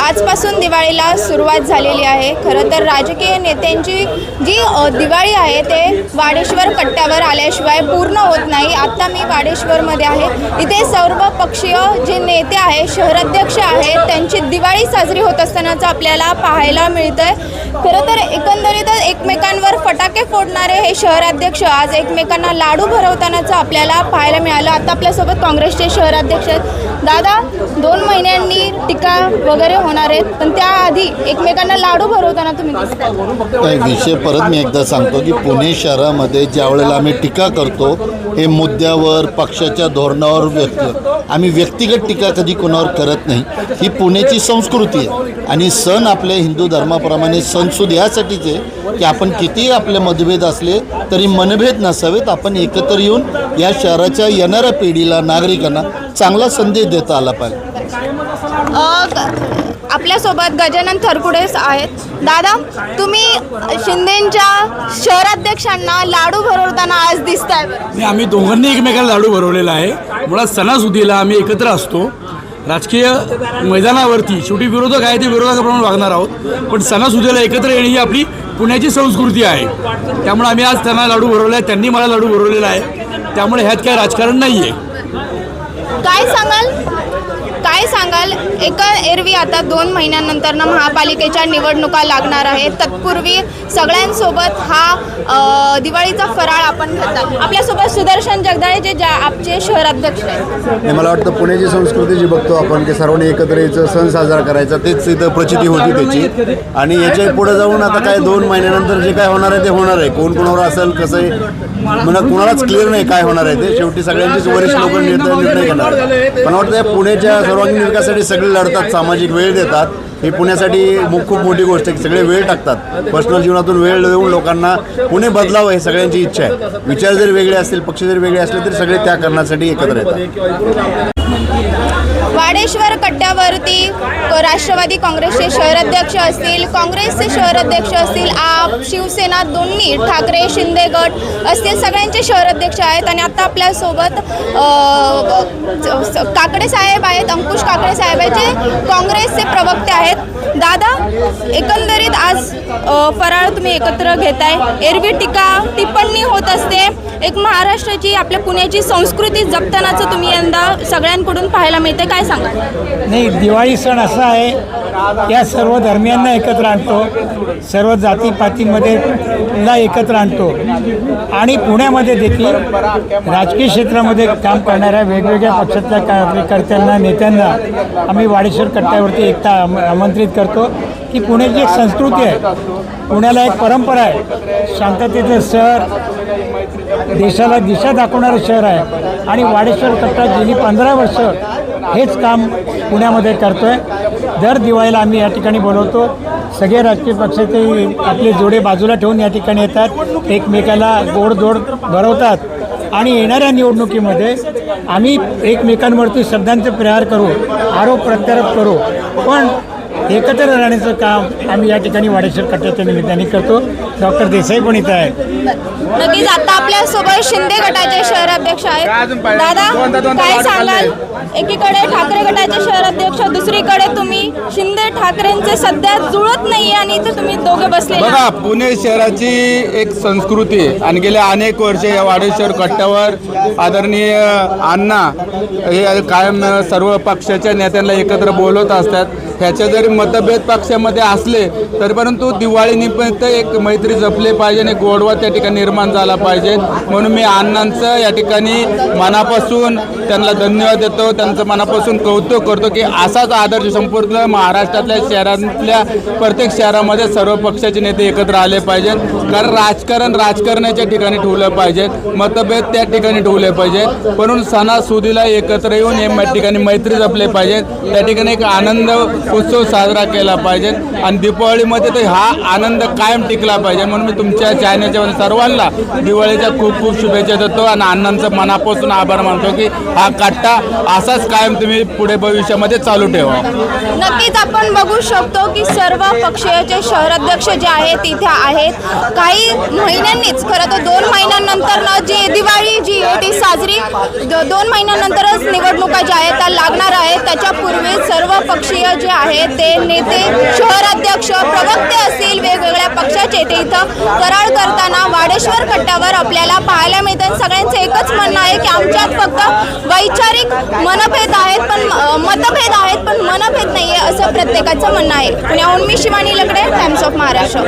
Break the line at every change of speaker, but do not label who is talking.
आजपासून दिवाळीला सुरुवात झालेली आहे. खरं तर राजकीय नेत्यांची जी दिवाळी आहे ते वाडेश्वर कट्ट्यावर आल्याशिवाय पूर्ण होत नाही. आत्ता मी वाडेश्वरमध्ये आहे. इथे सर्व पक्षीय जे नेते आहे शहराध्यक्ष आहेत त्यांची दिवाळी साजरी होत असतानाचं आपल्याला पाहायला मिळतं आहे खरं तर एकंदरीतच एकमेकांवर फटाके फोडणारे हे शहराध्यक्ष आज एकमेकांना लाडू भरवतानाचं आपल्याला पाहायला मिळालं. आता आपल्यासोबत काँग्रेसचे शहराध्यक्ष आहेत. दादा दोन महिन्यांनी टीका वगैरे होणार आहेत पण त्याआधी एकमेकांना लाडू भरवताना तुम्ही
विषय परत मी एकदा सांगतो की पुणे शहरामध्ये ज्या वेळेला आम्ही टीका करतो हे मुद्द्यावर पक्षाच्या धोरणावर व्यक्त आम्ही व्यक्तिगत टीका कधी कोणावर करत नाही. ही पुण्याची संस्कृती आहे. आणि सण आपल्या हिंदू धर्माप्रमाणे सणसूद यासाठीच आहे की आपण कितीही आपले मतभेद असले तरी मनभेद नसावेत. आपण एकत्र येऊन या शहराच्या येणाऱ्या पिढीला नागरिकांना चांगला संदेश देता आला पाहिजे.
आपल्यासोबत गजानन थरकुडे आहेत. दादा तुम्ही शिंदेच्या शहराध्यक्षांना लाडू भरवताना आज दिसताय.
आणि आम्ही दोघांनी एकमेकाला लाडू भरवलेला आहे. मुळात सणासुदीला आम्ही एकत्र असतो. राजकीय मैदानावरती शेवटी विरोधक आहे ते विरोधकाप्रमाणे वागणार आहोत. पण सणासुदीला एकत्र येणे ही आपली पुण्याची संस्कृती आहे. त्यामुळे आम्ही आज त्यांना लाडू भरवला आहे. त्यांनी मला लाडू भरवलेला आहे. त्यामुळे ह्यात काय राजकारण नाही आहे
काय सांगाल? एका एरवी आता दोन महिन्यानंतर ना महापालिकेच्या निवडणुका लागणार आहेत. तत्पूर्वी सगळ्यांसोबत हा दिवाळीचा फराळ आपण घेतात. आपल्यासोबत सुदर्शन जगदाळे जे ज्या आपचे शहराध्यक्ष आहेत.
मला वाटतं पुण्याची संस्कृती जी बघतो आपण की सर्वांनी एकत्र यायचं सण साजरा करायचा तेच इथं प्रचिती होती त्याची. आणि याच्यापुढे जाऊन आता काय दोन महिन्यानंतर जे काय होणार आहे ते होणार आहे. कोण कोणावर असेल कसं आहे मला कुणालाच क्लिअर नाही काय होणार आहे ते शेवटी सगळ्यांचीच वरिष्ठ लोक निर्णय निर्णय घेणार. पण वाटतं पुण्याच्या सर्वांगीण विकासासाठी सगळे लढतात सामाजिक वेळ देतात ही पुण्यासाठी खूप मोठी गोष्ट आहे की सगळे वेळ टाकतात पर्सनल जीवनातून वेळ देऊन लोकांना पुणे बदलावं हे सगळ्यांची इच्छा आहे विचार जरी वेगळे असतील पक्ष जरी वेगळे असले तरी सगळे त्या करण्यासाठी एकत्र येतात
वाडेश्वर कट्ट्यावरती राष्ट्रवादी काँग्रेसचे शहराध्यक्ष असतील काँग्रेसचे शहराध्यक्ष असतील आप शिवसेना दोन्ही ठाकरे शिंदे गट असतील सगळ्यांचे शहराध्यक्ष आहेत. आणि आता आपल्यासोबत स- काकडे साहेब आहेत अंकुश काकडे साहेब आहेत जे काँग्रेसचे प्रवक्ते आहेत. दादा एकंदरीत आज फराळ तुम्ही एकत्र घेताय. एरवी टीका टिप्पणी होत असते. एक महाराष्ट्राची आपल्या पुण्याची संस्कृती जपतानाचं तुम्ही यंदा सगळ्यांकडून पाहायला मिळते. काय सांगा
नाही दिवाळी सण असा आहे. या सर्व धर्मियांना एकत्र आणतो. सर्व जातीपातीमध्ये ला एकत्र आणतो. आणि पुण्यामध्ये देखील राजकीय क्षेत्रामध्ये काम करणाऱ्या वेगवेगळ्या पक्षातल्या कार्यकर्त्यांना नेत्यांना आम्ही वाडेश्वर कट्ट्यावरती एकता आम- आमंत्रित करतो की पुण्याची एक संस्कृती आहे. पुण्याला एक परंपरा आहे. शांततेचं शहर देशाला दिशा दाखवणारं शहर आहे. आणि वाडेश्वर कट्टा गेली पंधरा वर्ष हेच काम पुण्यामध्ये करतो आहे दर दिवाळीला आम्ही या ठिकाणी बोलवतो. सगळे राजकीय पक्षाचे आपले जोडे बाजूला ठेवून या ठिकाणी येतात. एकमेकाला गोडधोड भरवतात. आणि येणाऱ्या निवडणुकीमध्ये आम्ही एकमेकांवरती शब्दांचे प्रहार करू आरोप प्रत्यारोप करू. पण एकत्र राहण्याचं काम आम्ही या ठिकाणी वाडेश्वर कट्ट्याच्या निमित्ताने करतो. डॉक्टर देसाई पण इथं आहे
नक्कीच आता आपल्यासोबत शिंदे गटाचे शहराध्यक्ष आहेत. दादा काय सांगाल? एकीकडे ठाकरे गटाचे शहराध्यक्ष दुसरीकडे तुम्ही शिंदे ठाकरेंचे सध्या जुळत नाही आणि इथे तुम्ही दोघे बसले
बघा पुणे शहराची एक संस्कृती आहे. आणि गेल्या अनेक वर्ष या वाडेश्वर कट्ट्यावर आदरणीय अण्णा हे कायम सर्व पक्षाच्या नेत्यांना एकत्र बोलवत असतात. ह्याच्या जरी मतभेद पक्षामध्ये असले तरी परंतु दिवाळीनिमित्त एक मैत्री जपली पाहिजे आणि गोडवा त्या ठिकाणी निर्माण झाला पाहिजे. म्हणून मी अण्णांचं या ठिकाणी मनापासून त्यांना धन्यवाद देतो. त्यांचं मनापासून कौतुक करतो की असाच आदर्श संपूर्ण महाराष्ट्रातल्या शहरातल्या प्रत्येक शहरामध्ये सर्व पक्षाचे नेते एकत्र आले पाहिजेत. कारण राजकारण राजकारणाच्या ठिकाणी ठेवलं पाहिजेत मतभेद त्या ठिकाणी ठेवले पाहिजेत म्हणून सणासुदीला एकत्र येऊन हे ठिकाणी मैत्री जपले पाहिजेत त्या ठिकाणी एक आनंद उत्सव साजरा साजरा केला पाहिजे. आणि दीपावलीमध्ये तर हा आनंद कायम टिकला पाहिजे. म्हणून मी तुमच्या चॅनलच्या सर्वांना दिवाळीच्या खूप खूप शुभेच्छा देतो आणि अण्णांचं मनापासून आभार मानतो की हा कट्टा असाच कायम तुम्ही पुढे भविष्यामध्ये चालू ठेवा.
नक्कीच आपण बघू शकतो की सर्व पक्षीयचे शहराध्यक्ष जे आहेत तिथे आहेत. काही महिन्यांनीच खरं तर दोन महिन्यानंतर ना जी दिवाळी जी आहे ती साजरी दोन महिन्यानंतरच निवडणुका ज्या आहेत त्या लागणार आहेत. त्याच्यापूर्वी सर्व पक्षीय जे आहेत ते नेते शहराध्यक्ष प्रवक्ते असतील वेगवेगळ्या पक्षाचे. ते इथं करार करताना वाडेश्वर कट्ट्यावर आपल्याला पाहायला मिळतात सगळ्यांचं एकच म्हणणं आहे की आमच्यात फक्त वैचारिक मनभेद आहेत पण मतभेद आहेत पण मनभेद नाही आहे असं प्रत्येकाचं म्हणणं आहे. पुण्याहून मी शिवानी लकडे टाइम्स ऑफ महाराष्ट्र